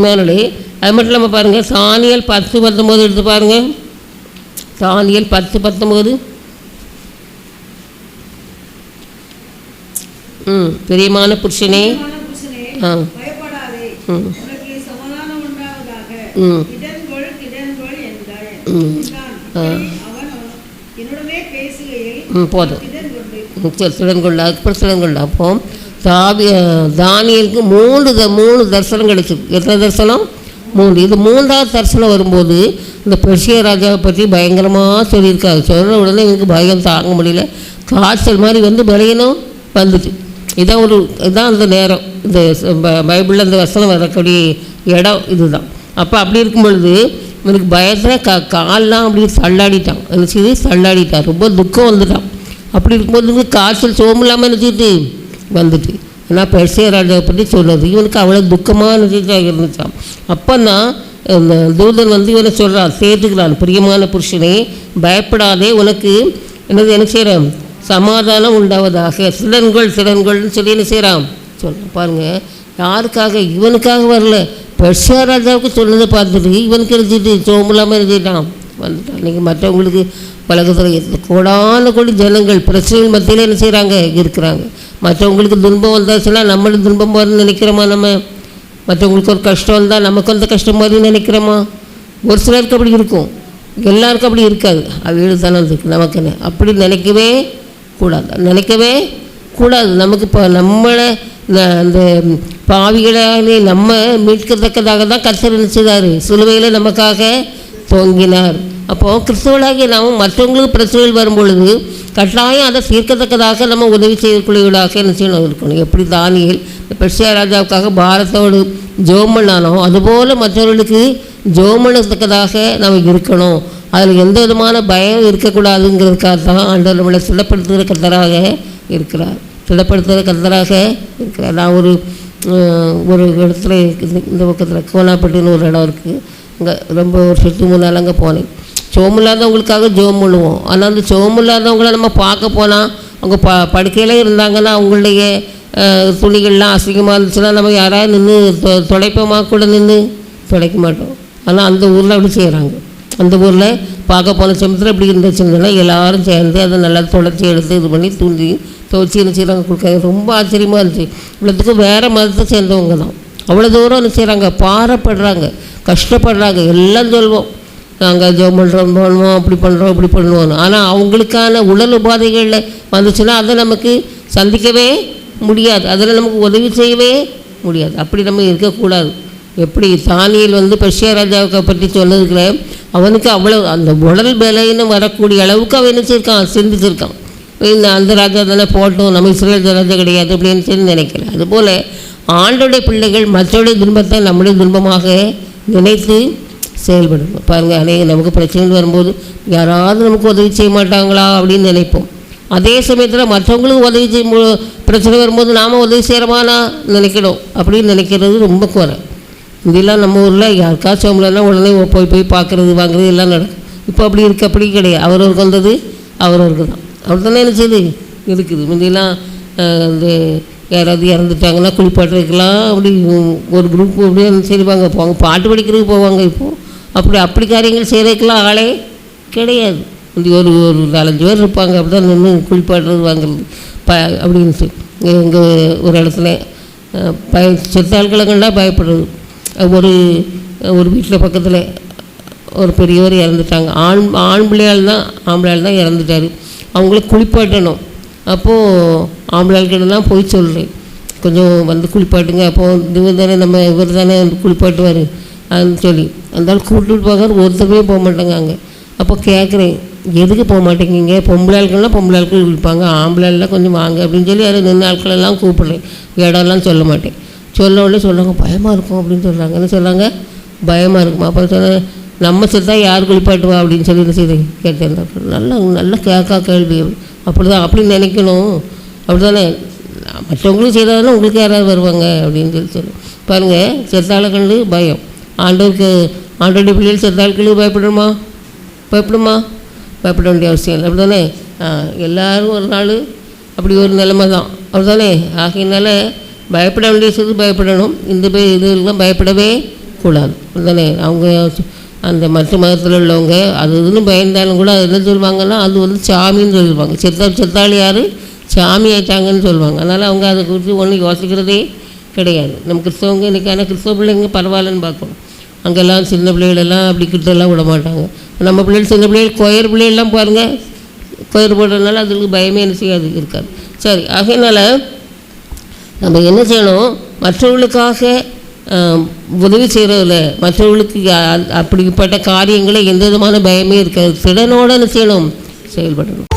மேலே. அது மட்டும் இல்லாமல் பாருங்கள் சாணியல் பத்து பத்தொம்போது எடுத்து பாருங்கள் சாணியல் பத்து பத்தொம்போது ம் பிரியமான புருஷனே. ஆ. ம். ம். போதும். இடன்கொண்டு ம், சரி சிலன்கொள்ள அதுக்கப்புறம் சிலன்கொள்ள அப்போ. தாவி தானியலுக்கு மூணு த மூணு தரிசனம் கிடைச்சிது எத்தனை தரிசனம்? மூணு இது மூன்றாவது தரிசனம் வரும்போது இந்த பெர்ஷிய ராஜாவை பற்றி பயங்கரமாக சொல்லியிருக்காரு. சொல்கிற உடனே எனக்கு பயம் தாங்க முடியல. காய்ச்சல் மாதிரி வந்து விளையணும் வந்துச்சு இதான் ஒரு இதான் அந்த நேரம். இந்த ப- பைபிளில் அந்த வசனம் வரக்கூடிய இடம் இதுதான். அப்போ அப்படி இருக்கும் பொழுது இவனுக்கு பயத்தில் க கால்லாம் அப்படியே தள்ளாடிட்டான் நினச்சிது தள்ளாடிட்டான் ரொம்ப துக்கம் வந்துட்டான். அப்படி இருக்கும்போது காய்ச்சல் சோமில்லாமல் நினச்சிட்டு வந்துட்டு. ஏன்னா பெர்சிய ராஜாவை பற்றி சொல்கிறது இவனுக்கு அவ்வளோ துக்கமாக நினச்சிட்டு இருந்துச்சான் அப்போ தான் இந்த தூதன் வந்து இவனை சொல்கிறான் சேர்த்துக்கிறான் பிரியமான புருஷனே பயப்படாதே உனக்கு என்னது என்ன செய்கிறான் சமாதானம் உண்டாவதாக. சிலன்கள் சிலன்கள்னு சொல்லி என்ன செய்கிறான் சொல்கிறேன் பாருங்கள் யாருக்காக? இவனுக்காக வரல. பெர்ஷியா ராஜாவுக்கு சொன்னதை பார்த்துட்டு இவனுக்கு எழுதிட்டு சோம்பலாமல் எழுதிட்டான் வந்துட்டான். இன்றைக்கி மற்றவங்களுக்கு பழகத்தில் கோடான கோடி ஜனங்கள் பிரச்சனைகள் மத்தியில் என்ன செய்கிறாங்க இருக்கிறாங்க. மற்றவங்களுக்கு துன்பம் வந்தாச்சுன்னா நம்மளும் துன்பம் வரும்னு நினைக்கிறோமா நம்ம? மற்றவங்களுக்கு ஒரு கஷ்டம் வந்தால் நமக்கு அந்த கஷ்டம் வரும்னு நினைக்கிறோமா? ஒரு சிலருக்கு அப்படி இருக்கும். எல்லாருக்கும் அப்படி இருக்காது. அது தானே இருக்கு நமக்குன்னு. அப்படி நினைக்கவே கூடாது. நினைக்கவே கூடாது. நமக்கு இப்போ நம்மளை ந- அந்த பாவிகளாலே நம்ம மீட்கத்தக்கதாக தான் கத்தர் நினச்சிதார் சிலுவையில் நமக்காக தொங்கினார். அப்போது கிறிஸ்தவர்களாகிய நாம் மற்றவங்களுக்கு பிரச்சனைகள் வரும்பொழுது கட்டாயம் அதை தீர்க்கத்தக்கதாக நம்ம உதவி செய்யக்கூடியவர்களாக என்ன செய்யணும்? இருக்கணும். எப்படி தானியல் பெர்ஷியா ராஜாவுக்காக பாரத்தோடு ஜோம் பண்ணானோ அதுபோல் மற்றவர்களுக்கு ஜோம் பண்ணத்தக்கதாக நம்ம இருக்கணும். அதில் எந்த விதமான பயம் இருக்கக்கூடாதுங்கிறதுக்காக தான் ஆண்டவர் நம்மளை சிலப்படுத்துகிற கத்தராக இருக்கிறார். சிலப்படுத்துகிற கத்தராக இருக்கிறார். நான் ஒரு ஒரு இடத்துல இந்த- இந்த பக்கத்தில் கோனாப்பட்டின்னு ஒரு இடம் இருக்குது அங்கே ரொம்ப வருஷத்துக்கு முன்னால் அங்கே போனேன். சோமம் இல்லாதவங்களுக்காக ஜோம் பண்ணுவோம் ஆனால் அந்த சோம் இல்லாதவங்கள நம்ம பார்க்க போனால் அவங்க ப படுக்கையில் இருந்தாங்கன்னா அவங்களுடைய துணிகள்லாம் அசிங்கமாக இருந்துச்சுன்னா நம்ம யாராவது நின்று தொலைப்போமா கூட நின்று தொலைக்க மாட்டோம். ஆனால் அந்த ஊரில் அப்படி செய்கிறாங்க அந்த ஊரில் பார்க்க போன சமயத்தில் இப்படி இருந்துச்சுன்னா எல்லோரும் சேர்ந்து அதை நல்லா தொடச்சி எடுத்து இது பண்ணி தூண்டி துவச்சி என்ன செய்கிறாங்க கொடுக்காங்க ரொம்ப ஆச்சரியமாக இருந்துச்சு. இவ்வளோத்துக்கு வேறு மதத்தை சேர்ந்தவங்க தான். அவ்வளோ தூரம் என்ன செய்கிறாங்க பாரப்படுறாங்க. கஷ்டப்படுறாங்க. எல்லாம் சொல்வோம். நாங்கள் ஜோம் பண்ணுறோம் பண்ணுவோம் அப்படி பண்ணுறோம் இப்படி பண்ணுவோம் ஆனால் அவங்களுக்கான உடல் உபாதைகளில் வந்துச்சுன்னா அதை நமக்கு சந்திக்கவே முடியாது. அதில் நமக்கு உதவி செய்யவே முடியாது. அப்படி நம்ம இருக்கக்கூடாது. எப்படி தானியல் வந்து பெர்ஷியா ராஜாவுக்கு பற்றி சொன்னதுக்குள்ள அவனுக்கு அவ்வளோ அந்த உடல் விலைன்னு வரக்கூடிய அளவுக்கு அவன் என்ன செய்யிருக்கான் சிந்திச்சிருக்கான் இந்த அந்த ராஜா தானே போட்டோம் நம்ம இஸ்ரேல் ராஜா கிடையாது அப்படின்னு சொல்லி நினைக்கிறேன். அதுபோல் ஆண்டோடைய பிள்ளைகள் மற்றவுடைய துன்பத்தை நம்முடைய துன்பமாக நினைத்து செயல்படணும் பாருங்கள் அநேக நமக்கு பிரச்சனைகள் வரும்போது யாராவது நமக்கு உதவி செய்ய மாட்டாங்களா அப்படின்னு நினைப்போம். அதே சமயத்தில் மற்றவங்களுக்கு உதவி செய்யும் போ- பிரச்சனை வரும்போது நாம் உதவி செய்கிறோமானா நினைக்கணும். அப்படின்னு நினைக்கிறது ரொம்ப குறை. இதெல்லாம் நம்ம ஊரில் யாருக்காச்சும் அவங்களெல்லாம் உடனே போய் போய் பார்க்குறது வாங்குறது எல்லாம் நடக்கும். இப்போ அப்படி இருக்கு அப்படி கிடையாது. அவரவருக்கு வந்தது அவரவருக்கு தான். அவர் தானே என்ன செய்யுது இருக்குது. முந்தையெல்லாம் இந்த யாராவது இறந்துட்டாங்கன்னா குளிப்பாட்டுறதுக்கெல்லாம் அப்படி ஒரு குரூப் அப்படியே செய்வாங்க. போவாங்க. பாட்டு படிக்கிறதுக்கு போவாங்க இப்போது அப்படி அப்படி காரியங்கள் செய்கிறதுக்கெல்லாம் ஆளே கிடையாது. இப்படி ஒரு ஒரு நாலஞ்சு பேர் இருப்பாங்க அப்படி தான் நின்று குளிப்பாட்டுறது வாங்குறது ப அப்படின்ட்டு எங்கள் ஒரு இடத்துல அஹ், பய செத்தாள்களங்கள்லாம் பயப்படுறது. ஒரு ஒரு வீட்டில் பக்கத்தில் ஒரு பெரியவர் இறந்துட்டாங்க. ஆண் ஆண் பிள்ளையால் தான் ஆம்பளையால் தான் இறந்துட்டார். அவங்கள குளிப்பாட்டணும். அப்போது ஆம்பளையாள்கிட்ட தான் போய் சொல்கிறேன் கொஞ்சம் வந்து குளிப்பாட்டுங்க. அப்போது இவர் தானே நம்ம இவர் தானே வந்து குளிப்பாட்டுவார். அப்படின்னு சொல்லி அதனால் ஆள் கூப்பிட்டு போக ஒருத்தருமே போக மாட்டாங்க அங்கே. அப்போ கேட்குறேன் எதுக்கு போக மாட்டேங்கிங்க பொம்பளை ஆட்கள்லாம் பொம்பளை ஆட்கள் இருப்பாங்க. ஆம்பளை எல்லாம் கொஞ்சம் வாங்க அப்படின்னு சொல்லி அதை நின்று ஆட்கள் எல்லாம் கூப்பிடுறேன். இடம்லாம் சொல்ல மாட்டேன். சொல்ல உடனே சொல்கிறாங்க பயமாக இருக்கும் அப்படின்னு சொல்கிறாங்க என்ன சொல்கிறாங்க பயமாக இருக்குமா அப்போ சொன்னேன் நம்ம செத்தா யார் குளிப்பாட்டுவா? அப்படின்னு சொல்லி என்ன செய்யுது கேட்டேன் நல்லா நல்லா கேட்கா கேள்வி. அப்படி தான் அப்படி நினைக்கணும். அப்படி தானே மற்றவங்களும் செய்தாலும் உங்களுக்கு யாராவது வருவாங்க அப்படின்னு சொல்லி சொல்லி. பாருங்கள் செத்தாளுக்கு பயம். ஆண்டவருக்கு ஆண்டோடைய பிள்ளைகள் செத்தாளுக்கு பயப்படணுமா? பயப்படுமா பயப்பட வேண்டிய அவசியம் இல்லை. அப்படி தானே எல்லோரும் ஒரு நாள் அப்படி ஒரு நிலைமை தான். அப்படி தானே ஆகையினால பயப்பட வேண்டிய சொல்லி பயப்படணும். இந்த பய இதெல்லாம் பயப்படவே கூடாது. தானே அவங்க அந்த மற்ற மதத்தில் உள்ளவங்க அது இதுன்னு பயந்தாலும் கூட அது என்ன சொல்லுவாங்கன்னா அது வந்து சாமின்னு சொல்லுவாங்க. செத்தா செத்தாள் யார்? சாமி ஆயிட்டாங்கன்னு சொல்லுவாங்க. அதனால் அவங்க அதை குறித்து ஒன்றும் யோசிக்கிறதே கிடையாது. நம்ம கிறிஸ்தவங்க இன்றைக்கான கிறிஸ்தவ பிள்ளைங்க பரவாயில்லன்னு பார்க்கணும். அங்கெல்லாம் சின்ன பிள்ளைகளெல்லாம் அப்படி கிட்டெல்லாம் விட மாட்டாங்க. நம்ம பிள்ளைகள் சின்ன பிள்ளைகள் கொயர் பிள்ளைகள்லாம் பாருங்கள் கொயர் போடுறதுனால அதுக்கு பயமே என்ன செய்யாது இருக்காது. சரி ஆகையினால நம்ம என்ன செய்யணும் மற்றவர்களுக்காக உதவி செய்கிறதில்ல மற்றவர்களுக்கு அ- அப்படிப்பட்ட காரியங்களை எந்த விதமான பயமே இருக்காது. திடனோட என்ன செய்யணும் செயல்படணும்.